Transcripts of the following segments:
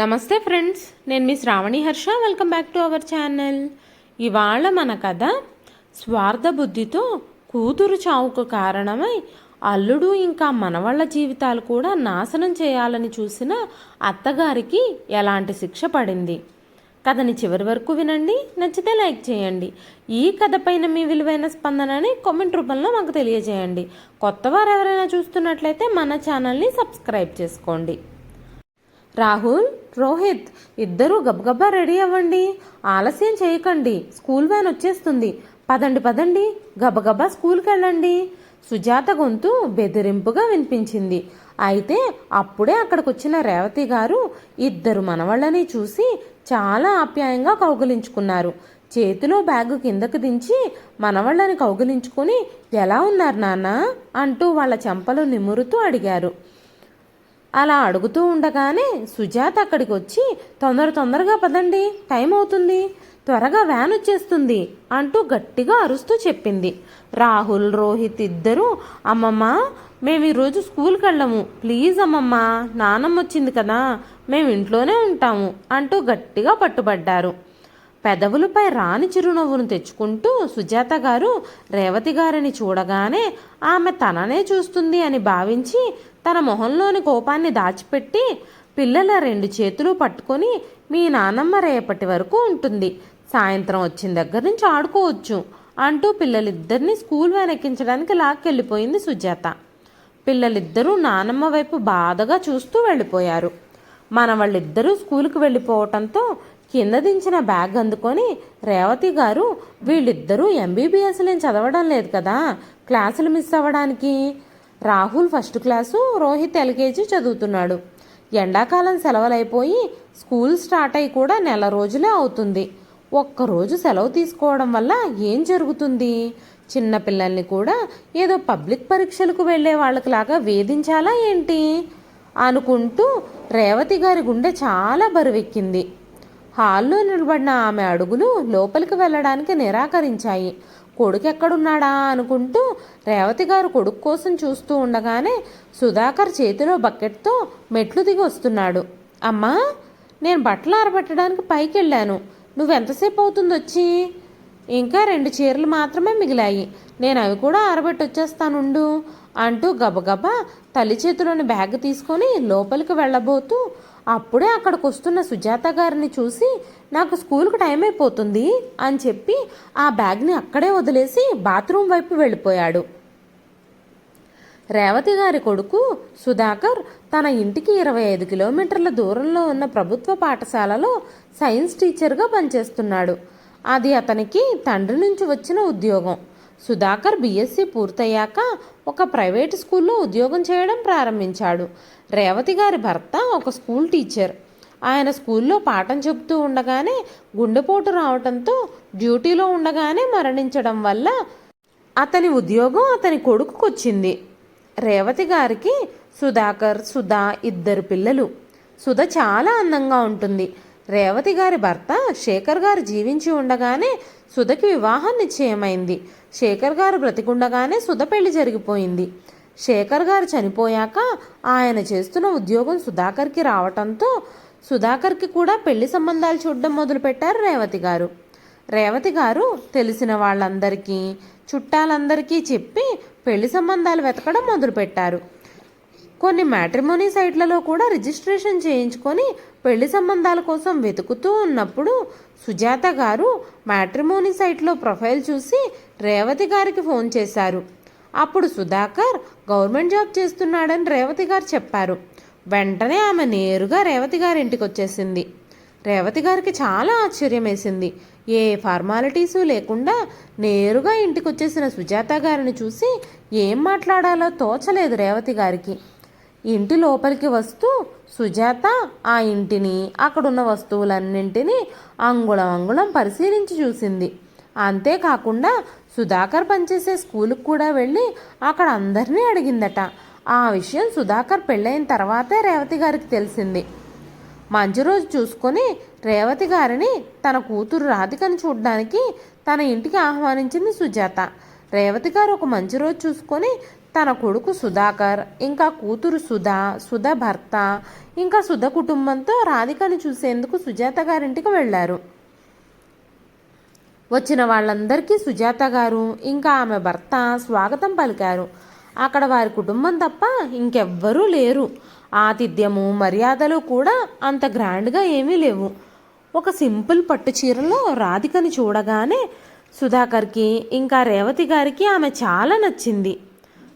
నమస్తే ఫ్రెండ్స్ నేను మీ Shravani Harsha. Welcome back to our channel ఇవాళ మన కథ స్వార్థ బుద్ధితో కూతురు చావుకు కారణమై అల్లుడు ఇంకా మనవళ్ళ జీవితాలు కూడా నాశనం చేయాలని చూసిన అత్తగారికి ఎలాంటి శిక్ష పడింది? కథని చివరి వరకు వినండి నచ్చితే లైక్ చేయండి. ఈ కథ పైన మీ విలువైన స్పందనని కామెంట్ రూపంలో మాకు తెలియజేయండి. కొత్తవారు ఎవరైనా చూస్తున్నట్లయితే మన ఛానల్ని సబ్స్క్రైబ్ చేసుకోండి. రాహుల్ రోహిత్ ఇద్దరూ గబగబా రెడీ అవ్వండి. ఆలస్యం చేయకండి. స్కూల్ వ్యాన్ వచ్చేస్తుంది. పదండి పదండి. గబగబా స్కూల్కి వెళ్ళండి సుజాత గొంతు బెదిరింపుగా వినిపించింది. అయితే అప్పుడే అక్కడికి వచ్చిన రేవతి గారు ఇద్దరు మనవళ్ళని చూసి చాలా ఆప్యాయంగా కౌగిలించుకున్నారు. చేతిలో బ్యాగు కిందకు దించి మనవళ్ళని కౌగిలించుకొని ఎలా ఉన్నారు నాన్న? అంటూ వాళ్ళ చెంపలు నిమురుతూ అడిగారు. అలా అడుగుతూ ఉండగానే సుజాత అక్కడికి వచ్చి తొందర తొందరగా పదండి టైం అవుతుంది త్వరగా వ్యాన్ వచ్చేస్తుంది అంటూ గట్టిగా అరుస్తూ చెప్పింది. రాహుల్ రోహిత్ ఇద్దరూ అమ్మమ్మ మేము ఈరోజు స్కూల్కి వెళ్ళము. ప్లీజ్ అమ్మమ్మ నానమ్మ వచ్చింది కదా మేము ఇంట్లోనే ఉంటాము అంటూ గట్టిగా పట్టుబడ్డారు. పెదవులపై రాని చిరునవ్వును తెచ్చుకుంటూ సుజాత గారు రేవతి గారిని చూడగానే ఆమె తననే చూస్తుంది అని భావించి తన మొహంలోని కోపాన్ని దాచిపెట్టి పిల్లల రెండు చేతులు పట్టుకొని మీ నానమ్మ రేపటి వరకు ఉంటుంది. సాయంత్రం వచ్చిన దగ్గర నుంచి ఆడుకోవచ్చు అంటూ పిల్లలిద్దరిని స్కూల్ వ్యాన్ ఎక్కించడానికి లాక్కెళ్ళిపోయింది సుజాత. పిల్లలిద్దరూ నానమ్మ వైపు బాధగా చూస్తూ వెళ్ళిపోయారు. మన వాళ్ళిద్దరూ స్కూల్కి వెళ్ళిపోవటంతో కింద దించిన బ్యాగ్ అందుకొని రేవతి గారు వీళ్ళిద్దరూ ఎంబీబీఎస్ నేను చదవడం లేదు కదా? క్లాసులు మిస్ అవ్వడానికి Rahul first class Rohit LKG చదువుతున్నాడు. ఎండాకాలం సెలవులైపోయి స్కూల్ స్టార్ట్ అయి కూడా నెల రోజులే అవుతుంది. ఒక్కరోజు సెలవు తీసుకోవడం వల్ల ఏం జరుగుతుంది? చిన్నపిల్లల్ని కూడా ఏదో పబ్లిక్ పరీక్షలకు వెళ్ళే వాళ్ళకిలాగా వేధించాలా ఏంటి? అనుకుంటూ రేవతి గారి గుండె చాలా బరువెక్కింది. హాల్లో నిలబడిన ఆమె అడుగులు లోపలికి వెళ్ళడానికి నిరాకరించాయి. కొడుకు ఎక్కడున్నాడా అనుకుంటూ రేవతి గారు కొడుకు కోసం చూస్తూ ఉండగానే సుధాకర్ చేతిలో బకెట్తో మెట్లు దిగి వస్తున్నాడు. అమ్మా నేను బట్టలు ఆరబెట్టడానికి పైకి వెళ్ళాను నువ్వెంతసేపు అవుతుంది వచ్చి? ఇంకా రెండు చీరలు మాత్రమే మిగిలాయి. నేను అవి కూడా ఆరబెట్టి వచ్చేస్తానుండు అంటూ గబగబా తల్లి చేతిలోని బ్యాగ్ తీసుకొని లోపలికి వెళ్ళబోతూ అప్పుడే అక్కడికి వస్తున్న సుజాత గారిని చూసి నాకు స్కూల్కి టైం అయిపోతుంది అని చెప్పి ఆ బ్యాగ్ని అక్కడే వదిలేసి బాత్రూమ్ వైపు వెళ్ళిపోయాడు. రేవతి గారి కొడుకు సుధాకర్ తన ఇంటికి ఇరవై ఐదు కిలోమీటర్ల దూరంలో ఉన్న ప్రభుత్వ పాఠశాలలో సైన్స్ టీచర్గా పనిచేస్తున్నాడు. అది అతనికి తండ్రి నుంచి వచ్చిన ఉద్యోగం. సుధాకర్ బీఎస్సీ పూర్తయ్యాక ఒక ప్రైవేట్ స్కూల్లో ఉద్యోగం చేయడం ప్రారంభించాడు. రేవతి గారి భర్త ఒక స్కూల్ టీచర్. ఆయన స్కూల్లో పాఠం చెబుతూ ఉండగానే గుండెపోటు రావడంతో డ్యూటీలో ఉండగానే మరణించడం వల్ల అతని ఉద్యోగం అతని కొడుకుకొచ్చింది. రేవతి గారికి సుధాకర్ సుధా ఇద్దరు పిల్లలు. సుధ చాలా అందంగా ఉంటుంది. రేవతి గారి భర్త శేఖర్ గారు జీవించి ఉండగానే సుధకి వివాహం నిశ్చయమైంది. శేఖర్ గారు బ్రతికుండగానే సుధ పెళ్ళి జరిగిపోయింది. శేఖర్ గారు చనిపోయాక ఆయన చేస్తున్న ఉద్యోగం సుధాకర్కి రావటంతో సుధాకర్కి కూడా పెళ్ళి సంబంధాలు చూడడం మొదలుపెట్టారు రేవతి గారు. రేవతి గారు తెలిసిన వాళ్ళందరికీ చుట్టాలందరికీ చెప్పి పెళ్ళి సంబంధాలు వెతకడం మొదలుపెట్టారు. కొన్ని మ్యాట్రిమోనీ సైట్లలో కూడా రిజిస్ట్రేషన్ చేయించుకొని పెళ్ళి సంబంధాల కోసం వెతుకుతూ ఉన్నప్పుడు సుజాత గారు మ్యాట్రిమోనీ సైట్లో ప్రొఫైల్ చూసి రేవతి గారికి ఫోన్ చేశారు. అప్పుడు సుధాకర్ గవర్నమెంట్ జాబ్ చేస్తున్నాడని రేవతి గారు చెప్పారు. వెంటనే ఆమె నేరుగా రేవతి గారి ఇంటికి వచ్చేసింది. రేవతి గారికి చాలా ఆశ్చర్యం వేసింది ఏ ఫార్మాలిటీసు లేకుండా నేరుగా ఇంటికి వచ్చేసిన సుజాత గారిని చూసి ఏం మాట్లాడాలో తోచలేదు రేవతి గారికి. ఇంటి లోపలికి వస్తూ సుజాత ఆ ఇంటిని అక్కడున్న వస్తువులన్నింటినీ అంగుళం అంగుళం పరిశీలించి చూసింది. అంతేకాకుండా సుధాకర్ పనిచేసే స్కూల్కి కూడా వెళ్ళి అక్కడ అందరినీ అడిగిందట. ఆ విషయం సుధాకర్ పెళ్ళైన తర్వాతే రేవతి గారికి తెలిసింది. మంచి రోజు చూసుకొని రేవతి గారిని తన కూతురు రాధికను చూడడానికి తన ఇంటికి ఆహ్వానించింది సుజాత. రేవతి గారు ఒక మంచి రోజు చూసుకొని తన కొడుకు సుధాకర్ ఇంకా కూతురు సుధా సుధ భర్త ఇంకా సుధ కుటుంబంతో రాధికను చూసేందుకు సుజాత గారింటికి వెళ్ళారు. వచ్చిన వాళ్ళందరికీ సుజాత గారు ఇంకా ఆమె భర్త స్వాగతం పలికారు. అక్కడ వారి కుటుంబం తప్ప ఇంకెవ్వరూ లేరు. ఆతిథ్యము మర్యాదలు కూడా అంత గ్రాండ్గా ఏమీ లేవు. ఒక సింపుల్ పట్టు చీరలో రాధికని చూడగానే సుధాకర్కి ఇంకా రేవతి గారికి ఆమె చాలా నచ్చింది.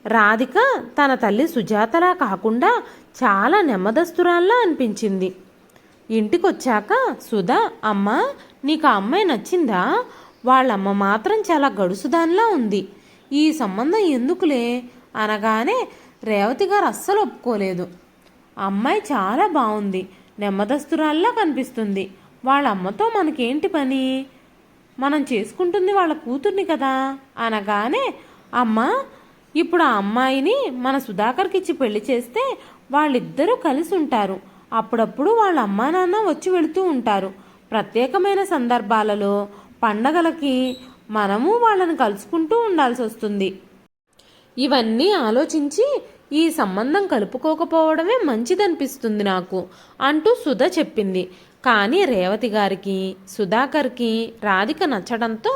రాధిక తన తల్లి సుజాతలా కాకుండా చాలా నెమ్మదస్తురాల్లా అనిపించింది. ఇంటికొచ్చాక సుధా అమ్మ నీకు ఆ అమ్మాయి నచ్చిందా? వాళ్ళమ్మ మాత్రం చాలా గడుసుదానిలా ఉంది. ఈ సంబంధం ఎందుకులే? అనగానే రేవతి గారు అస్సలు ఒప్పుకోలేదు. అమ్మాయి చాలా బాగుంది నెమ్మదస్తురాల్లా కనిపిస్తుంది. వాళ్ళ అమ్మతో మనకేంటి పని? మనం చేసుకుంటుంది వాళ్ళ కూతుర్ని కదా? అనగానే అమ్మ ఇప్పుడు ఆ అమ్మాయిని మన సుధాకర్కి ఇచ్చి పెళ్ళి చేస్తే వాళ్ళిద్దరూ కలిసి ఉంటారు. అప్పుడప్పుడు వాళ్ళ అమ్మా నాన్న వచ్చి వెళుతూ ఉంటారు. ప్రత్యేకమైన సందర్భాలలో పండగలకి మనము వాళ్ళని కలుసుకుంటూ ఉండాల్సి వస్తుంది. ఇవన్నీ ఆలోచించి ఈ సంబంధం కలుపుకోకపోవడమే మంచిదనిపిస్తుంది నాకు అంటూ సుధ చెప్పింది. కానీ రేవతి గారికి సుధాకర్కి రాధిక నచ్చడంతో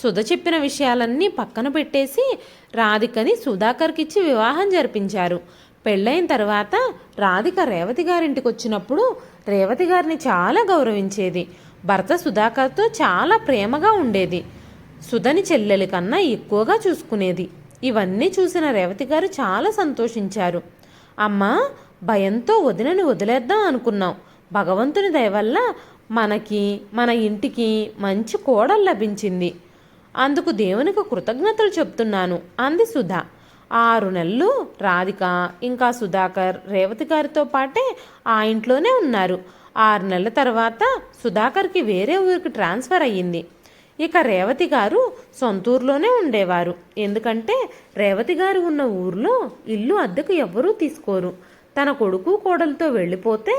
సుధ చెప్పిన విషయాలన్నీ పక్కన పెట్టేసి రాధికని సుధాకర్కి ఇచ్చి వివాహం జరిపించారు. పెళ్ళైన తర్వాత రాధిక రేవతి గారింటికి వచ్చినప్పుడు రేవతి గారిని చాలా గౌరవించేది. భర్త సుధాకర్తో చాలా ప్రేమగా ఉండేది. సుధని చెల్లెలి కన్నా ఎక్కువగా చూసుకునేది. ఇవన్నీ చూసిన రేవతి గారు చాలా సంతోషించారు. అమ్మా భయంతో వదినని వదిలేద్దాం అనుకున్నాం. భగవంతుని దయవల్ల మనకి మన ఇంటికి మంచి కోడలు లభించింది. అందుకు దేవునికి కృతజ్ఞతలు చెప్తున్నాను అంది సుధా. ఆరు నెలలు రాధిక ఇంకా సుధాకర్ రేవతి గారితో పాటే ఆ ఇంట్లోనే ఉన్నారు. ఆరు నెలల తర్వాత సుధాకర్కి వేరే ఊరికి ట్రాన్స్ఫర్ అయ్యింది. ఇక రేవతి గారు సొంతూరులోనే ఉండేవారు. ఎందుకంటే రేవతి గారు ఉన్న ఊర్లో ఇల్లు అద్దెకు ఎవ్వరూ తీసుకోరు. తన కొడుకు కోడలతో వెళ్ళిపోతే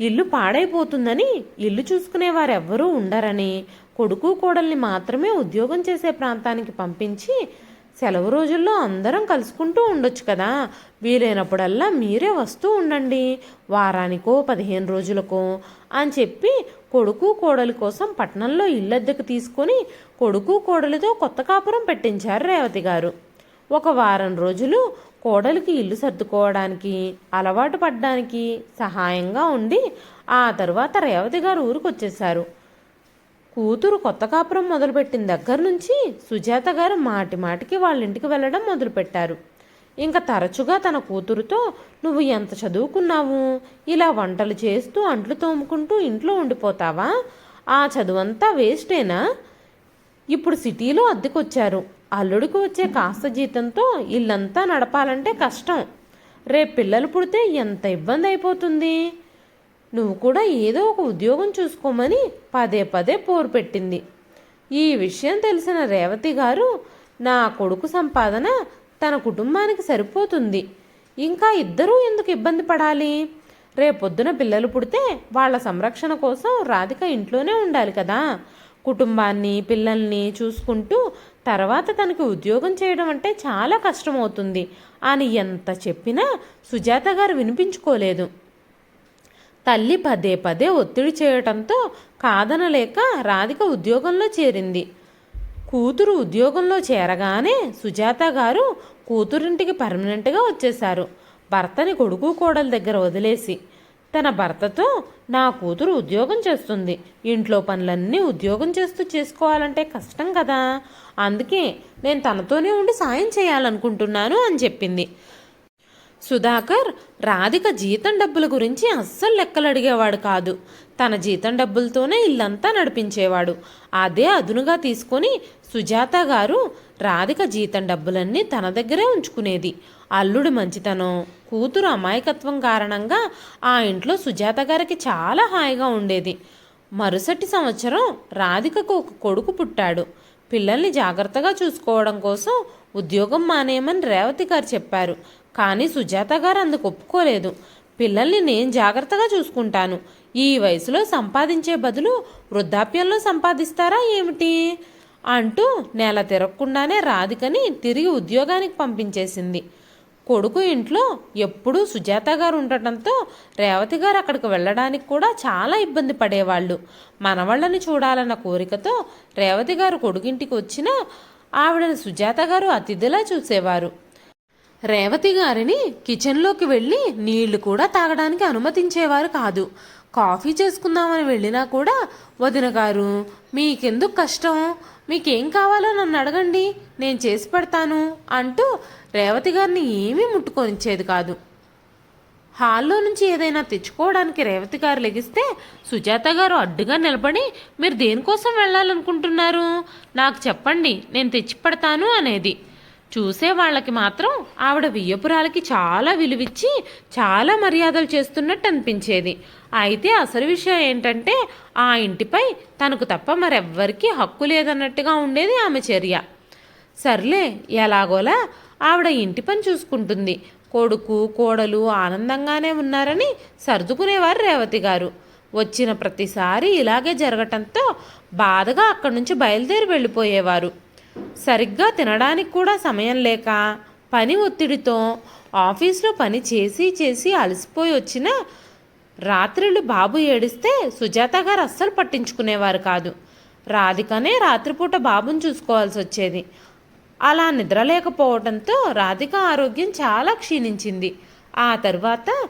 ఇల్లు పాడైపోతుందని ఇల్లు చూసుకునేవారెవ్వరూ ఉండరని కొడుకు కోడల్ని మాత్రమే ఉద్యోగం చేసే ప్రాంతానికి పంపించి సెలవు రోజుల్లో అందరం కలుసుకుంటూ ఉండొచ్చు కదా. వీలైనప్పుడల్లా మీరే వస్తూ ఉండండి. వారానికో పదిహేను రోజులకో అని చెప్పి కొడుకు కోడలి కోసం పట్నంలో ఇల్లద్దెకు తీసుకొని కొడుకు కోడలితో కొత్త కాపురం పెట్టించారు రేవతి గారు. ఒక వారం రోజులు కోడలికి ఇల్లు సర్దుకోవడానికి అలవాటు పడ్డానికి సహాయంగా ఉండి ఆ తరువాత రేవతి గారు ఊరికి వచ్చేశారు కూతురు కొత్త కాపురం మొదలుపెట్టిన దగ్గర నుంచి సుజాత గారు మాటి మాటికి వాళ్ళ ఇంటికి వెళ్ళడం మొదలుపెట్టారు. ఇంకా తరచుగా తన కూతురుతో నువ్వు ఎంత చదువుకున్నావు? ఇలా వంటలు చేస్తూ అంట్లు తోముకుంటూ ఇంట్లో ఉండిపోతావా? ఆ చదువంతా వేస్టేనా? ఇప్పుడు సిటీలో అద్దెకొచ్చారు. అల్లుడికి వచ్చే కాస్త జీతంతో ఇల్లంతా నడపాలంటే కష్టం. రేపు పిల్లలు పుడితే ఎంత ఇబ్బంది అయిపోతుంది? నువ్వు కూడా ఏదో ఒక ఉద్యోగం చూసుకోమని పదే పదే పోరు పెట్టింది. ఈ విషయం తెలిసిన రేవతి గారు నా కొడుకు సంపాదన తన కుటుంబానికి సరిపోతుంది. ఇంకా ఇద్దరూ ఎందుకు ఇబ్బంది పడాలి? రేపొద్దున పిల్లలు పుడితే వాళ్ళ సంరక్షణ కోసం రాధిక ఇంట్లోనే ఉండాలి కదా. కుటుంబాన్ని పిల్లల్ని చూసుకుంటూ తర్వాత తనకి ఉద్యోగం చేయడం అంటే చాలా కష్టమవుతుంది. అని ఎంత చెప్పినా సుజాత గారు వినిపించుకోలేదు. తల్లి పదే పదే ఒత్తిడి చేయటంతో కాదనలేక రాధిక ఉద్యోగంలో చేరింది. కూతురు ఉద్యోగంలో చేరగానే సుజాత గారు కూతురింటికి పర్మనెంట్గా వచ్చేశారు. భర్తని కొడుకు కోడల దగ్గర వదిలేసి తన భర్తతో నా కూతురు ఉద్యోగం చేస్తుంది. ఇంట్లో పనులన్నీ ఉద్యోగం చేస్తూ చేసుకోవాలంటే కష్టం కదా. అందుకే నేను తనతోనే ఉండి సాయం చేయాలనుకుంటున్నాను అని చెప్పింది. సుధాకర్ రాధిక జీతం డబ్బుల గురించి అస్సలు లెక్కలు అడిగేవాడు కాదు. తన జీతం డబ్బులతోనే ఇల్లంతా నడిపించేవాడు. అదే అదునుగా తీసుకొని సుజాత గారు రాధిక జీతం డబ్బులన్నీ తన దగ్గరే ఉంచుకునేది. అల్లుడు మంచితనం కూతురు అమాయకత్వం కారణంగా ఆ ఇంట్లో సుజాత గారికి చాలా హాయిగా ఉండేది. మరుసటి సంవత్సరం రాధికకు ఒక కొడుకు పుట్టాడు. పిల్లల్ని జాగ్రత్తగా చూసుకోవడం కోసం ఉద్యోగం మానేయమని రేవతి గారు చెప్పారు. కానీ సుజాత గారు అందుకు ఒప్పుకోలేదు. పిల్లల్ని నేను జాగ్రత్తగా చూసుకుంటాను. ఈ వయసులో సంపాదించే బదులు వృద్ధాప్యంలో సంపాదిస్తారా ఏమిటి? అంటూ నెల తిరగకుండానే రాధికని తిరిగి ఉద్యోగానికి పంపించేసింది. కొడుకు ఇంట్లో ఎప్పుడూ సుజాత గారు ఉండటంతో రేవతి గారు అక్కడికి వెళ్ళడానికి కూడా చాలా ఇబ్బంది పడేవాళ్ళు. మనవాళ్ళని చూడాలన్న కోరికతో రేవతి గారు కొడుకింటికి వచ్చినా ఆవిడని సుజాత గారు అతిథిలా చూసేవారు. రేవతి గారిని కిచెన్లోకి వెళ్ళి నీళ్ళు కూడా తాగడానికి అనుమతించేవారు కాదు. కాఫీ చేసుకుందామని వెళ్ళినా కూడా వదిన గారు మీకెందుకు కష్టం? మీకేం కావాలో నన్ను అడగండి. నేను చేసి పెడతాను అంటూ రేవతి గారిని ఏమీ ముట్టుకొనిచ్చేది కాదు. హాల్లో నుంచి ఏదైనా తెచ్చుకోవడానికి రేవతి గారు లెగిస్తే సుజాత గారు అడ్డుగా నిలబడి మీరు దేనికోసం వెళ్ళాలనుకుంటున్నారు? నాకు చెప్పండి నేను తెచ్చి పెడతాను అనేది. చూసే వాళ్ళకి మాత్రం ఆవిడ వియ్యపురాలకి చాలా విలువిచ్చి చాలా మర్యాదలు చేస్తున్నట్టు అనిపించేది. అయితే అసలు విషయం ఏంటంటే ఆ ఇంటిపై తనకు తప్ప మరెవ్వరికీ హక్కు లేదన్నట్టుగా ఉండేది ఆమె చర్య. సర్లే ఎలాగోలా ఆవిడ ఇంటి పని చూసుకుంటుంది. కొడుకు కోడలు ఆనందంగానే ఉన్నారని సర్దుకునేవారు రేవతి గారు. వచ్చిన ప్రతిసారి ఇలాగే జరగటంతో బాధగా అక్కడి నుంచి బయలుదేరి వెళ్ళిపోయేవారు. సరిగ్గా తినడానికి కూడా సమయం లేక పని ఒత్తిడితో ఆఫీస్లో పని చేసి చేసి అలసిపోయి వచ్చిన రాత్రిళ్ళు బాబు ఏడిస్తే సుజాత గారు అస్సలు పట్టించుకునేవారు కాదు. రాధికనే రాత్రిపూట బాబుని చూసుకోవాల్సి వచ్చేది. అలా నిద్రలేకపోవడంతో రాధిక ఆరోగ్యం చాలా క్షీణించింది. ఆ తర్వాత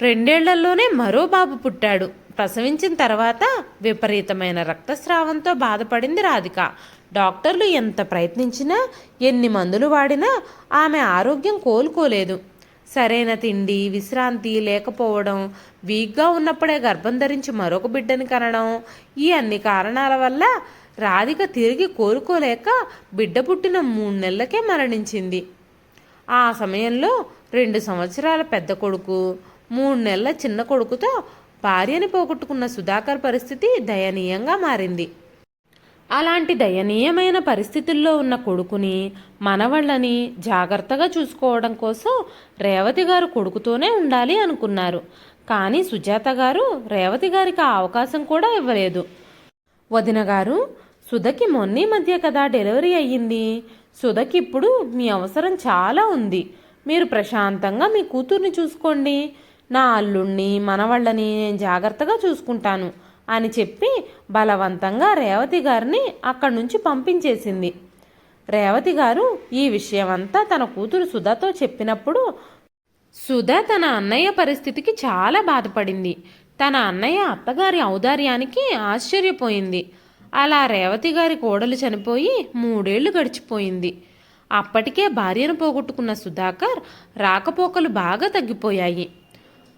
రెండేళ్ళలోనే మరో బాబు పుట్టాడు. ప్రసవించిన తర్వాత విపరీతమైన రక్తస్రావంతో బాధపడింది రాధిక. డాక్టర్లు ఎంత ప్రయత్నించినా ఎన్ని మందులు వాడినా ఆమె ఆరోగ్యం కోలుకోలేదు. సరైన తిండి విశ్రాంతి లేకపోవడం వీక్గా ఉన్నప్పుడే గర్భం ధరించి మరొక బిడ్డని కనడం ఈ అన్ని కారణాల వల్ల రాధిక తిరిగి కోలుకోలేక బిడ్డ పుట్టిన మూడు నెలలకే మరణించింది. ఆ సమయంలో రెండు సంవత్సరాల పెద్ద కొడుకు మూడు నెలల చిన్న కొడుకుతో భార్యని పోగొట్టుకున్న సుధాకర్ పరిస్థితి దయనీయంగా మారింది. అలాంటి దయనీయమైన పరిస్థితుల్లో ఉన్న కొడుకుని మనవళ్ళని జాగ్రత్తగా చూసుకోవడం కోసం రేవతి గారు కొడుకుతోనే ఉండాలి అనుకున్నారు. కానీ సుజాత గారు రేవతి గారికి ఆ అవకాశం కూడా ఇవ్వలేదు. వదిన గారు సుధకి మొన్నీ మధ్య కదా డెలివరీ అయ్యింది. సుధకి ఇప్పుడు మీ అవసరం చాలా ఉంది. మీరు ప్రశాంతంగా మీ కూతుర్ని చూసుకోండి. నా అల్లుణ్ణి మనవళ్ళని నేను జాగ్రత్తగా చూసుకుంటాను. అని చెప్పి బలవంతంగా రేవతి గారిని అక్కడి నుంచి పంపించేసింది. రేవతి గారు ఈ విషయమంతా తన కూతురు సుధతో చెప్పినప్పుడు సుధా తన అన్నయ్య పరిస్థితికి చాలా బాధపడింది. తన అన్నయ్య అత్తగారి ఔదార్యానికి ఆశ్చర్యపోయింది. అలా రేవతి గారి కోడలు చనిపోయి మూడేళ్ళు గడిచిపోయింది. అప్పటికే భార్యను పోగొట్టుకున్న సుధాకర్ రాకపోకలు బాగా తగ్గిపోయాయి.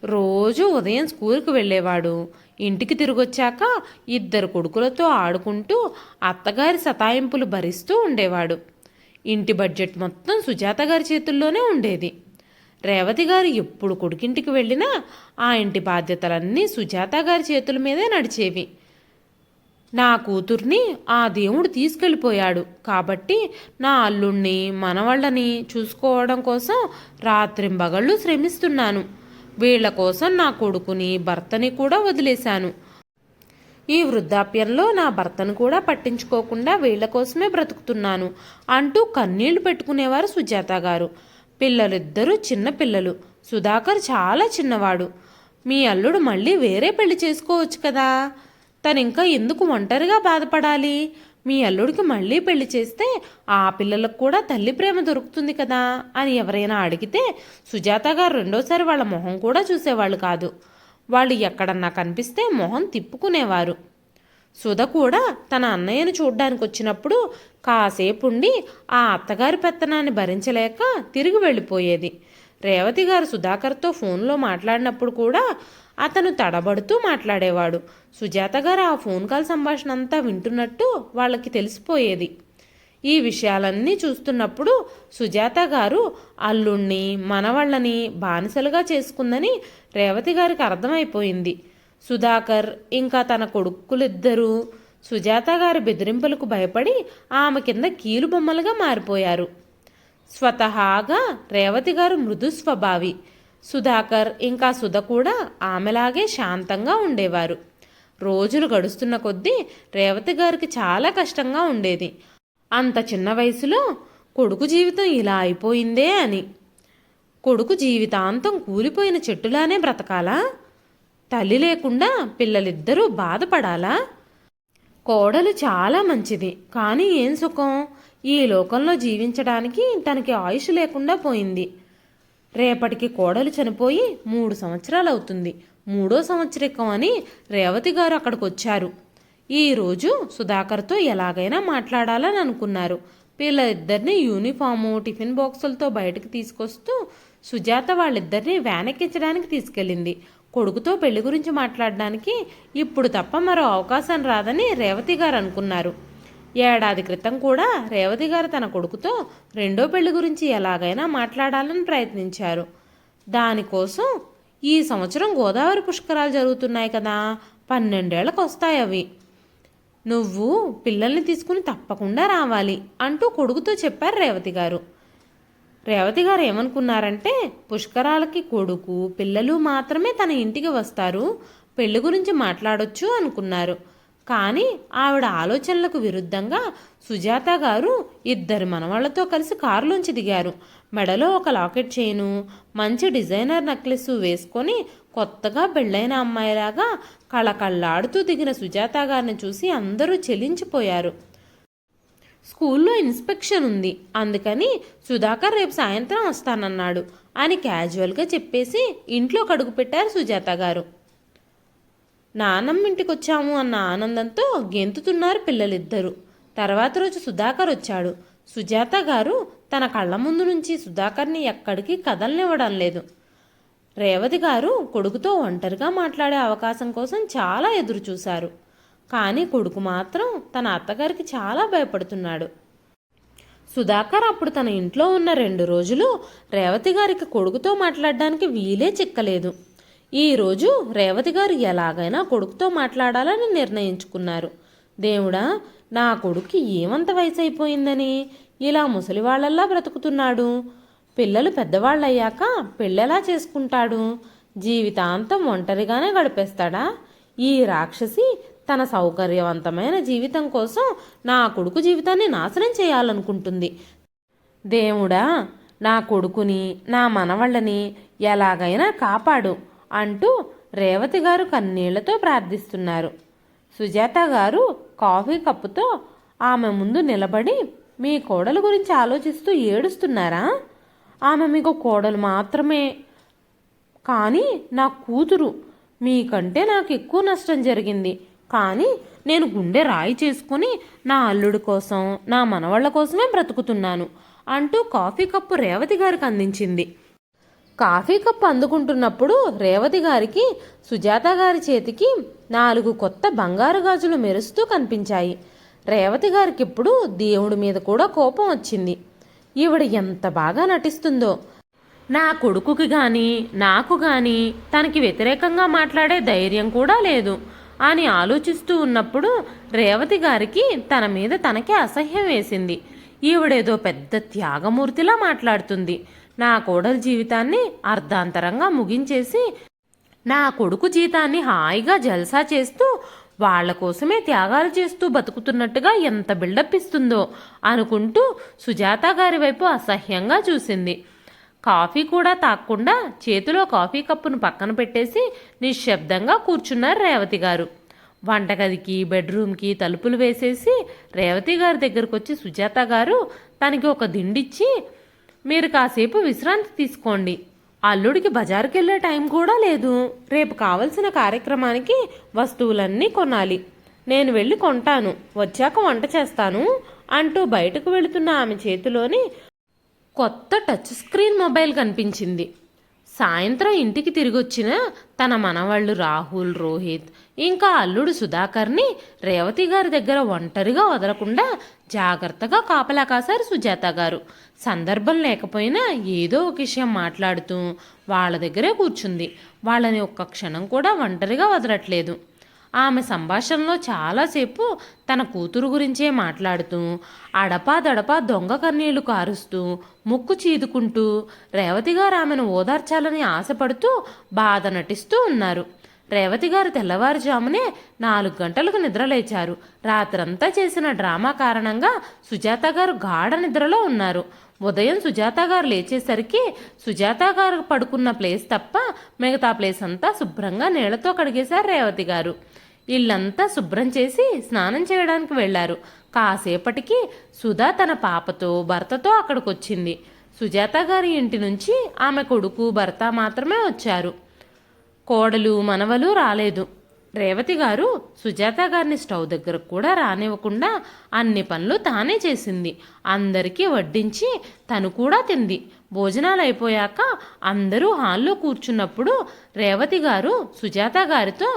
రోజు ఉదయం స్కూల్కి వెళ్ళేవాడు. ఇంటికి తిరిగొచ్చాక ఇద్దరు కొడుకులతో ఆడుకుంటూ అత్తగారి సతాయింపులు భరిస్తూ ఉండేవాడు. ఇంటి బడ్జెట్ మొత్తం సుజాత గారి చేతుల్లోనే ఉండేది. రేవతి గారు ఎప్పుడు కొడుకింటికి వెళ్ళినా ఆ ఇంటి బాధ్యతలన్నీ సుజాత గారి చేతుల మీదే నడిచేవి. నా కూతుర్ని ఆ దేవుడు తీసుకెళ్ళిపోయాడు. కాబట్టి నా అల్లుణ్ణి మనవళ్ళని చూసుకోవడం కోసం రాత్రింబగళ్ళు శ్రమిస్తున్నాను. వీళ్ళ కోసం నా కొడుకుని భర్తని కూడా వదిలేశాను. ఈ వృద్ధాప్యంలో నా భర్తను కూడా పట్టించుకోకుండా వీళ్ళ కోసమే బ్రతుకుతున్నాను అంటూ కన్నీళ్ళు పెట్టుకునేవారు సుజాత గారు. పిల్లలిద్దరూ చిన్న పిల్లలు. సుధాకర్ చాలా చిన్నవాడు. మీ అల్లుడు మళ్ళీ వేరే పెళ్ళి చేసుకోవచ్చు కదా? తను ఇంకా ఎందుకు ఒంటరిగా బాధపడాలి? మీ అల్లుడికి మళ్ళీ పెళ్ళి చేస్తే ఆ పిల్లలకు కూడా తల్లి ప్రేమ దొరుకుతుంది కదా అని ఎవరైనా అడిగితే సుజాత గారు రెండోసారి వాళ్ళ మొహం కూడా చూసేవాళ్ళు కాదు. వాళ్ళు ఎక్కడన్నా కనిపిస్తే మొహం తిప్పుకునేవారు. సుధ కూడా తన అన్నయ్యను చూడ్డానికి వచ్చినప్పుడు కాసేపు ఉండి ఆ అత్తగారి పెత్తనాన్ని భరించలేక తిరిగి వెళ్ళిపోయేది. రేవతి గారు సుధాకర్తో ఫోన్లో మాట్లాడినప్పుడు కూడా అతను తడబడుతూ మాట్లాడేవాడు. సుజాత గారు ఆ ఫోన్ కాల్ సంభాషణ అంతా వింటున్నట్టు వాళ్ళకి తెలిసిపోయేది. ఈ విషయాలన్నీ చూస్తున్నప్పుడు సుజాత గారు అల్లుణ్ణి మనవళ్ళని బానిసలుగా చేసుకుందని రేవతి గారికి అర్థమైపోయింది. సుధాకర్ ఇంకా తన కొడుకులిద్దరూ సుజాత గారి బెదిరింపులకు భయపడి ఆమె కింద కీలుబొమ్మలుగా మారిపోయారు. స్వతహాగా రేవతి గారు మృదు స్వభావి. సుధాకర్ ఇంకా సుధ కూడా ఆమెలాగే శాంతంగా ఉండేవారు. రోజులు గడుస్తున్న కొద్దీ రేవతి గారికి చాలా కష్టంగా ఉండేది. అంత చిన్న వయసులో కొడుకు జీవితం ఇలా అయిపోయిందే అని. కొడుకు జీవితాంతం కూలిపోయిన చెట్టులానే బ్రతకాలా? తల్లి లేకుండా పిల్లలిద్దరూ బాధపడాలా? కోడలు చాలా మంచిది కానీ ఏం సుఖం? ఈ లోకంలో జీవించడానికి తనకి ఆయుష్ లేకుండా పోయింది. రేపటికి కోడలు చనిపోయి మూడు సంవత్సరాలు అవుతుంది. మూడో సంవత్సరికం అని రేవతి గారు అక్కడికి వచ్చారు ఈరోజు సుధాకర్తో ఎలాగైనా మాట్లాడాలని అనుకున్నారు. పిల్లలిద్దరిని యూనిఫాము టిఫిన్ బాక్సులతో బయటకు తీసుకొస్తూ సుజాత వాళ్ళిద్దరిని వ్యాన్ ఎక్కించడానికి తీసుకెళ్ళింది. కొడుకుతో పెళ్ళి గురించి మాట్లాడడానికి ఇప్పుడు తప్ప మరో అవకాశం రాదని రేవతి గారు అనుకున్నారు. ఏడాది క్రితం కూడా రేవతి గారు తన కొడుకుతో రెండో పెళ్ళి గురించి ఎలాగైనా మాట్లాడాలని ప్రయత్నించారు. దానికోసం ఈ సంవత్సరం గోదావరి పుష్కరాలు జరుగుతున్నాయి కదా. పన్నెండేళ్ళకు వస్తాయి అవి. నువ్వు పిల్లల్ని తీసుకుని తప్పకుండా రావాలి అంటూ కొడుకుతో చెప్పారు రేవతి గారు. రేవతి గారు ఏమనుకున్నారంటే పుష్కరాలకి కొడుకు పిల్లలు మాత్రమే తన ఇంటికి వస్తారు పెళ్ళి గురించి మాట్లాడొచ్చు అనుకున్నారు. కానీ ఆవిడ ఆలోచనలకు విరుద్ధంగా సుజాత గారు ఇద్దరు మనవాళ్ళతో కలిసి కారులోంచి దిగారు. మెడలో ఒక లాకెట్ చైను మంచి డిజైనర్ నెక్లెస్ వేసుకొని కొత్తగా పెళ్ళైన అమ్మాయిలాగా కళకళ్ళాడుతూ దిగిన సుజాత గారిని చూసి అందరూ చెలించిపోయారు. స్కూల్లో ఇన్స్పెక్షన్ ఉంది. అందుకని సుధాకర్ రేపు సాయంత్రం వస్తానన్నాడు అని క్యాజువల్గా చెప్పేసి ఇంట్లో కడుగు పెట్టారు సుజాత గారు. నానమ్మ ఇంటికి వచ్చాము అన్న ఆనందంతో గెంతుతున్నారు పిల్లలిద్దరూ. తర్వాత రోజు సుధాకర్ వచ్చాడు. సుజాత గారు తన కళ్ళ ముందు నుంచి సుధాకర్ని ఎక్కడికి కదలనివ్వడం లేదు. రేవతి గారు కొడుకుతో ఒంటరిగా మాట్లాడే అవకాశం కోసం చాలా ఎదురు చూశారు కానీ కొడుకు మాత్రం తన అత్తగారికి చాలా భయపడుతున్నాడు. సుధాకర్ అప్పుడు తన ఇంట్లో ఉన్న రెండు రోజులు రేవతి గారికి కొడుకుతో మాట్లాడడానికి వీలే చిక్కలేదు. ఈరోజు రేవతి గారు ఎలాగైనా కొడుకుతో మాట్లాడాలని నిర్ణయించుకున్నారు. దేవుడా నా కొడుక్కి ఏమంత వయసు అయిపోయిందని ఇలా ముసలివాళ్ళల్లా బ్రతుకుతున్నాడు. పిల్లలు పెద్దవాళ్ళయ్యాక పెళ్ళెలా చేసుకుంటాడు? జీవితాంతం ఒంటరిగానే గడిపేస్తాడా? ఈ రాక్షసి తన సౌకర్యవంతమైన జీవితం కోసం నా కొడుకు జీవితాన్ని నాశనం చేయాలనుకుంటుంది. దేవుడా నా కొడుకుని నా మనవళ్ళని ఎలాగైనా కాపాడు. అంటూ రేవతి గారు కన్నీళ్ళతో ప్రార్థిస్తున్నారు. సుజాత గారు కాఫీ కప్పుతో ఆమె ముందు నిలబడి మీ కోడలు గురించి ఆలోచిస్తూ ఏడుస్తున్నారా? ఆమె మీకు కోడలు మాత్రమే కానీ నా కూతురు మీకంటే నాకు ఎక్కువ నష్టం జరిగింది. కానీ నేను గుండె రాయి చేసుకుని నా అల్లుడి కోసం నా మనవాళ్ళ కోసమే బ్రతుకుతున్నాను అంటూ కాఫీ కప్పు రేవతి గారికి అందించింది. కాఫీ కప్పు అందుకుంటున్నప్పుడు రేవతి గారికి సుజాత గారి చేతికి నాలుగు కొత్త బంగారు గాజులు మెరుస్తూ కనిపించాయి. రేవతి గారికి ఇప్పుడు దేవుడి మీద కూడా కోపం వచ్చింది. ఈవిడ ఎంత బాగా నటిస్తుందో. నా కొడుకుకి గాని నాకు గాని తనకి వ్యతిరేకంగా మాట్లాడే ధైర్యం కూడా లేదు అని ఆలోచిస్తూ ఉన్నప్పుడు రేవతి గారికి తన మీద తనకే అసహ్యం వేసింది. ఈవిడేదో పెద్ద త్యాగమూర్తిలా మాట్లాడుతుంది. నా కోడలి జీవితాన్ని అర్ధాంతరంగా ముగించేసి నా కొడుకు జీతాన్ని హాయిగా జల్సా చేస్తూ వాళ్ళ కోసమే త్యాగాలు చేస్తూ బతుకుతున్నట్టుగా ఎంత బిల్డప్ ఇస్తుందో అనుకుంటూ సుజాత గారి వైపు అసహ్యంగా చూసింది. కాఫీ కూడా తాక్కుండా చేతిలో కాఫీ కప్పును పక్కన పెట్టేసి నిశ్శబ్దంగా కూర్చున్నారు రేవతి గారు. వంటగదికి బెడ్రూమ్కి తలుపులు వేసేసి రేవతి గారి దగ్గరకు వచ్చి సుజాత గారు తనకి ఒక దిండిచ్చి మీరు కాసేపు విశ్రాంతి తీసుకోండి. అల్లుడికి బజారుకి వెళ్ళే టైం కూడా లేదు. రేపు కావలసిన కార్యక్రమానికి వస్తువులన్నీ కొనాలి. నేను వెళ్ళి కొంటాను. వచ్చాక వంట చేస్తాను అంటూ బయటకు వెళుతున్న ఆమె చేతిలోని కొత్త టచ్ స్క్రీన్ మొబైల్ కనిపించింది. సాయంత్రం ఇంటికి తిరిగొచ్చిన తన మనవాళ్ళు రాహుల్ రోహిత్ ఇంకా అల్లుడు సుధాకర్ని రేవతి గారి దగ్గర ఒంటరిగా వదలకుండా జాగ్రత్తగా కాపలా కాశారు సుజాత గారు. సందర్భం లేకపోయినా ఏదో ఒక విషయం మాట్లాడుతూ వాళ్ళ దగ్గరే కూర్చుంది. వాళ్ళని ఒక్క క్షణం కూడా ఒంటరిగా వదలట్లేదు. ఆమె సంభాషణలో చాలాసేపు తన కూతురు గురించే మాట్లాడుతూ అడపా దడపా దొంగ కన్నీళ్ళు కారుస్తూ ముక్కు చీదుకుంటూ రేవతి గారు ఆమెను ఓదార్చాలని ఆశపడుతూ బాధ నటిస్తూ ఉన్నారు. రేవతి గారు తెల్లవారుజామునే నాలుగు గంటలకు నిద్రలేచారు రాత్రంతా చేసిన డ్రామా కారణంగా సుజాత గారు గాఢ నిద్రలో ఉన్నారు. ఉదయం సుజాత గారు లేచేసరికి సుజాత గారు పడుకున్న ప్లేస్ తప్ప మిగతా ప్లేస్ అంతా శుభ్రంగా నీళ్ళతో కడిగేశారు రేవతి గారు. ఇల్లంతా శుభ్రం చేసి స్నానం చేయడానికి వెళ్ళారు కాసేపటికి సుధా తన పాపతో భర్తతో అక్కడికొచ్చింది. సుజాత గారి ఇంటి నుంచి ఆమె కొడుకు భర్త మాత్రమే వచ్చారు. కోడలు మనవలు రాలేదు. రేవతి గారు సుజాత గారిని స్టవ్ దగ్గరకు కూడా రానివ్వకుండా అన్ని పనులు తానే చేసింది. అందరికీ వడ్డించి తను కూడా తింది. భోజనాలు అయిపోయాక అందరూ హాల్లో కూర్చున్నప్పుడు రేవతి గారు సుజాత గారితో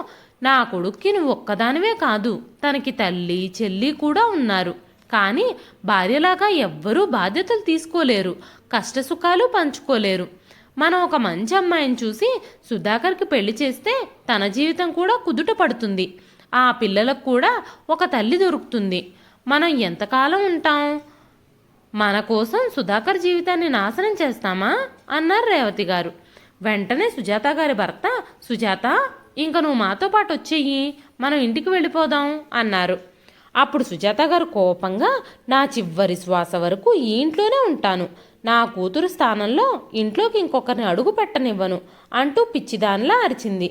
నా కొడుక్కి నువ్వు ఒక్కదానివే కాదు తనకి తల్లి చెల్లి కూడా ఉన్నారు. కానీ భార్యలాగా ఎవ్వరూ బాధ్యతలు తీసుకోలేరు కష్టసుఖాలు పంచుకోలేరు. మనం ఒక మంచి అమ్మాయిని చూసి సుధాకర్కి పెళ్ళి చేస్తే తన జీవితం కూడా కుదుట పడుతుంది. ఆ పిల్లలకు కూడా ఒక తల్లి దొరుకుతుంది. మనం ఎంతకాలం ఉంటాం? మన కోసం సుధాకర్ జీవితాన్ని నాశనం చేస్తామా? అన్నారు రేవతి గారు. వెంటనే సుజాత గారి భర్త సుజాత ఇంక నువ్వు మాతో పాటు వచ్చేయి. మనం ఇంటికి వెళ్ళిపోదాం అన్నారు. అప్పుడు సుజాత గారు కోపంగా నా చివరి శ్వాస వరకు ఈ ఇంట్లోనే ఉంటాను. నా కూతురు స్థానంలో ఇంట్లోకి ఇంకొకరిని అడుగు పెట్టనివ్వను అంటూ పిచ్చిదానిలా అరిచింది.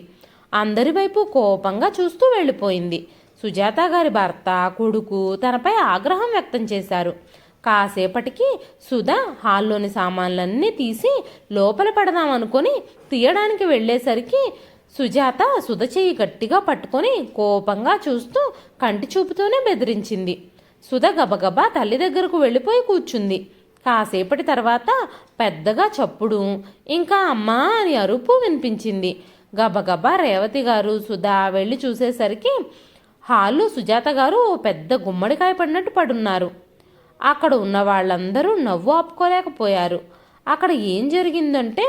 అందరి వైపు కోపంగా చూస్తూ వెళ్ళిపోయింది. సుజాత గారి భర్త కొడుకు తనపై ఆగ్రహం వ్యక్తం చేశారు. కాసేపటికి సుధా హాల్లోని సామాన్లన్నీ తీసి లోపల పెడదామనుకొని తీయడానికి వెళ్ళేసరికి సుజాత సుధ చెయ్యి గట్టిగా పట్టుకొని కోపంగా చూస్తూ కంటి చూపుతూనే బెదిరించింది. సుధ గబగబా తల్లి దగ్గరకు వెళ్ళిపోయి కూర్చుంది. కాసేపటి తర్వాత పెద్దగా చప్పుడు. ఇంకా అమ్మా అని అరుపు వినిపించింది. గబగబా రేవతి గారు సుధా వెళ్ళి చూసేసరికి హాల్లో సుజాత గారు ఓ పెద్ద గుమ్మడికాయ పడినట్టు పడున్నారు. అక్కడ ఉన్న వాళ్ళందరూ నవ్వు ఆపుకోలేకపోయారు. అక్కడ ఏం జరిగిందంటే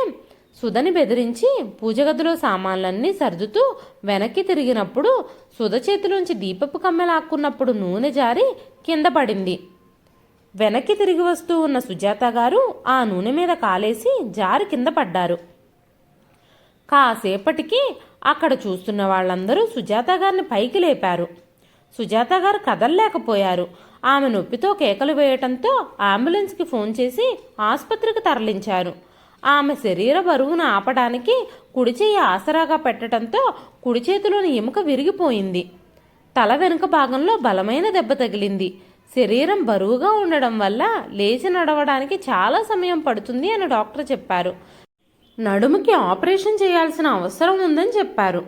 సుధని బెదిరించి పూజగదిలో సామాన్లన్నీ సర్దుతూ వెనక్కి తిరిగినప్పుడు సుధ చేతిలోంచి దీపపు కమ్మె లాక్కున్నప్పుడు నూనె జారి కింద పడింది. వెనక్కి తిరిగి వస్తూ ఉన్న సుజాత గారు ఆ నూనె మీద కాలేసి జారి కింద పడ్డారు. కాసేపటికి అక్కడ చూస్తున్న వాళ్ళందరూ సుజాత గారిని పైకి లేపారు. సుజాత గారు కదలలేకపోయారు. ఆమె నొప్పితో కేకలు వేయటంతో అంబులెన్స్కి ఫోన్ చేసి ఆసుపత్రికి తరలించారు. ఆమె శరీర బరువును ఆపడానికి కుడి చేయి ఆసరాగా పెట్టడంతో కుడి చేతిలోని ఎముక విరిగిపోయింది. తల వెనుక భాగంలో బలమైన దెబ్బ తగిలింది. శరీరం బరువుగా ఉండడం వల్ల లేచి నడవడానికి చాలా సమయం పడుతుంది అని డాక్టర్ చెప్పారు. నడుముకి ఆపరేషన్ చేయాల్సిన అవసరం ఉందని చెప్పారు.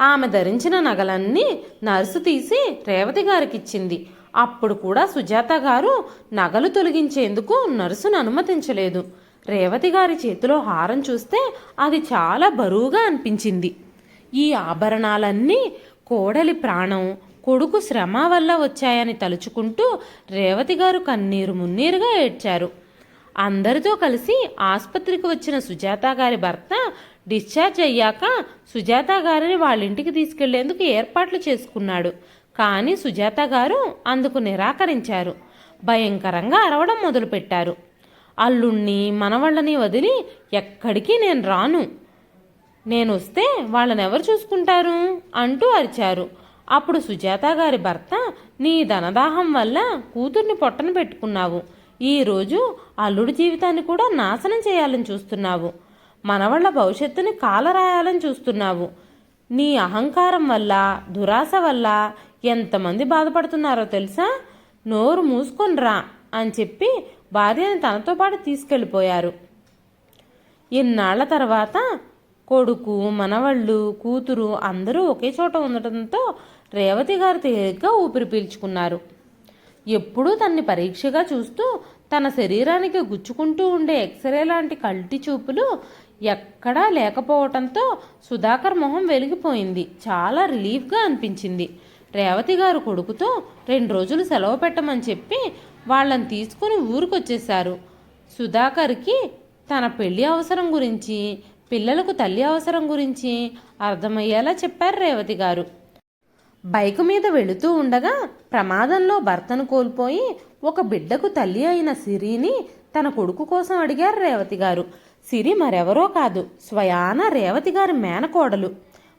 ఆమె ధరించిన నగలన్నీ నర్సు తీసి రేవతి గారికి ఇచ్చింది అప్పుడు కూడా సుజాత గారు నగలు తొలగించేందుకు నర్సును అనుమతించలేదు. రేవతి గారి చేతిలో హారం చూస్తే అది చాలా బరువుగా అనిపించింది. ఈ ఆభరణాలన్నీ కోడలి ప్రాణం కొడుకు శ్రమ వల్ల వచ్చాయని తలుచుకుంటూ రేవతి గారు కన్నీరు మున్నీరుగా ఏడ్చారు. అందరితో కలిసి ఆసుపత్రికి వచ్చిన సుజాత గారి భర్త డిశ్చార్జ్ అయ్యాక సుజాత గారిని వాళ్ళ ఇంటికి తీసుకెళ్ళేందుకు ఏర్పాట్లు చేసుకున్నాడు. కానీ సుజాత గారు అందుకు నిరాకరించారు. భయంకరంగా అరవడం మొదలుపెట్టారు. అల్లుణ్ణి మనవళ్ళని వదిలి ఎక్కడికి నేను రాను. నేను వస్తే వాళ్ళని ఎవరు చూసుకుంటారు? అంటూ అరిచారు. అప్పుడు సుజాత గారి భర్త నీ ధనదాహం వల్ల కూతుర్ని పొట్టన పెట్టుకున్నావు. ఈరోజు అల్లుడి జీవితాన్ని కూడా నాశనం చేయాలని చూస్తున్నావు. మనవళ్ళ భవిష్యత్తుని కాలరాయాలని చూస్తున్నావు. నీ అహంకారం వల్ల దురాశ వల్ల ఎంతమంది బాధపడుతున్నారో తెలుసా? నోరు మూసుకొని రా అని చెప్పి భార్యని తనతో పాటు తీసుకెళ్ళిపోయారు. ఇన్నాళ్ళ తర్వాత కొడుకు మనవళ్ళు కూతురు అందరూ ఒకే చోట ఉండటంతో రేవతి గారు తేలిగ్గా ఊపిరి పీల్చుకున్నారు. ఎప్పుడూ తన్ని పరీక్షగా చూస్తూ తన శరీరానికి గుచ్చుకుంటూ ఉండే ఎక్స్రే లాంటి కల్టి చూపులు ఎక్కడా లేకపోవటంతో సుధాకర్ మొహం వెలిగిపోయింది. చాలా రిలీఫ్గా అనిపించింది. రేవతి గారు కొడుకుతో రెండు రోజులు సెలవు పెట్టమని చెప్పి వాళ్ళని తీసుకుని ఊరికొచ్చేశారు. సుధాకర్కి తన పెళ్ళి అవసరం గురించి పిల్లలకు తల్లి అవసరం గురించి అర్థమయ్యేలా చెప్పారు రేవతి గారు. బైకు మీద వెళుతూ ఉండగా ప్రమాదంలో భర్తను కోల్పోయి ఒక బిడ్డకు తల్లి అయిన సిరిని తన కొడుకు కోసం అడిగారు రేవతి గారు. సిరి మరెవరో కాదు స్వయాన రేవతి గారి మేనకోడలు.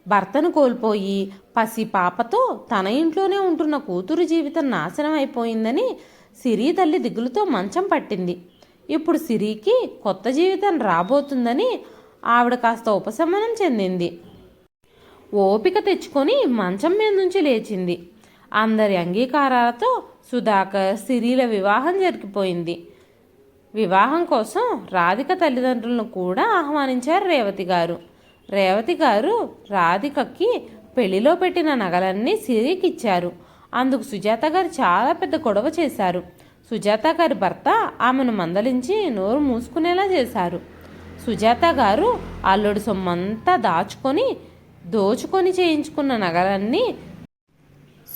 భర్తను కోల్పోయి పసి పాపతో తన ఇంట్లోనే ఉంటున్న కూతురు జీవితం నాశనం అయిపోయిందని సిరి తల్లి దిగులుతో మంచం పట్టింది. ఇప్పుడు సిరికి కొత్త జీవితం రాబోతుందని ఆవిడ కాస్త ఉపశమనం చెందింది. ఓపిక తెచ్చుకొని మంచం మీద నుంచి లేచింది. అందరి అంగీకారాలతో సుధాకర్ సిరిల వివాహం జరిగిపోయింది. వివాహం కోసం రాధిక తల్లిదండ్రులను కూడా ఆహ్వానించారు రేవతి గారు. రేవతి గారు రాధికకి పెళ్ళిలో పెట్టిన నగలన్నీ సిరికి ఇచ్చారు. అందుకు సుజాత గారు చాలా పెద్ద గొడవ చేశారు. సుజాత గారి భర్త ఆమెను మందలించి నోరు మూసుకునేలా చేశారు. సుజాత గారు అల్లుడు సొమ్మంతా దాచుకొని దోచుకొని చేయించుకున్న నగలన్నీ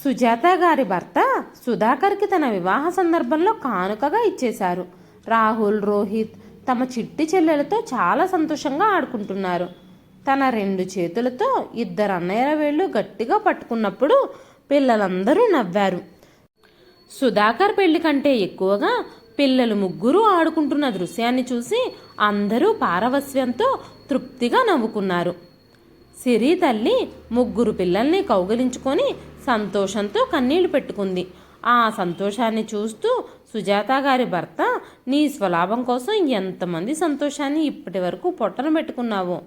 సుజాత గారి భర్త సుధాకర్కి తన వివాహ సందర్భంలో కానుకగా ఇచ్చేశారు. రాహుల్ రోహిత్ తమ చిట్టి చెల్లెలతో చాలా సంతోషంగా ఆడుకుంటున్నారు. తన రెండు చేతులతో ఇద్దరు అన్నయ్యల వేళ్ళు గట్టిగా పట్టుకున్నప్పుడు పిల్లలందరూ నవ్వారు. సుధాకర్ పెళ్ళి కంటే ఎక్కువగా పిల్లలు ముగ్గురు ఆడుకుంటున్న దృశ్యాన్ని చూసి అందరూ పారవస్యంతో తృప్తిగా నవ్వుకున్నారు. సిరి తల్లి ముగ్గురు పిల్లల్ని కౌగిలించుకొని సంతోషంతో కన్నీళ్ళు పెట్టుకుంది. ఆ సంతోషాన్ని చూస్తూ సుజాత గారి భర్త నీ స్వలాభం కోసం ఎంతమంది సంతోషాన్ని ఇప్పటి వరకు పొట్టన పెట్టుకున్నావు?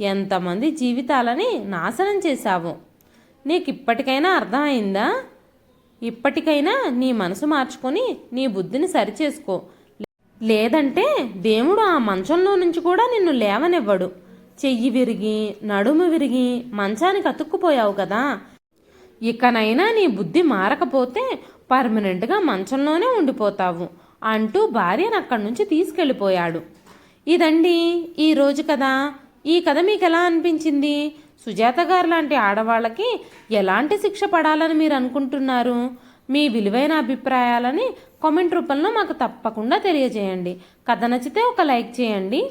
ఎంతమంది జీవితాలని నాశనం చేశావు? నీకు ఇప్పటికైనా అర్థమైందా? ఇప్పటికైనా నీ మనసు మార్చుకొని నీ బుద్ధిని సరిచేసుకో. లేదంటే దేవుడు ఆ మంచంలో నుంచి కూడా నిన్ను లేవనివ్వడు. చెయ్యి విరిగి నడుము విరిగి మంచానికి అతుక్కుపోయావు కదా. ఇకనైనా నీ బుద్ధి మారకపోతే పర్మనెంట్గా మంచంలోనే ఉండిపోతావు అంటూ భార్యను అక్కడి నుంచి తీసుకెళ్ళిపోయాడు. ఇదండి ఈరోజు కదా. ఈ కథ మీకు ఎలా అనిపించింది? సుజాత గారు లాంటి ఆడవాళ్ళకి ఎలాంటి శిక్ష పడాలని మీరు అనుకుంటున్నారు? మీ విలువైన అభిప్రాయాలని కామెంట్ రూపంలో మాకు తప్పకుండా తెలియజేయండి. కథ నచ్చితే ఒక లైక్ చేయండి.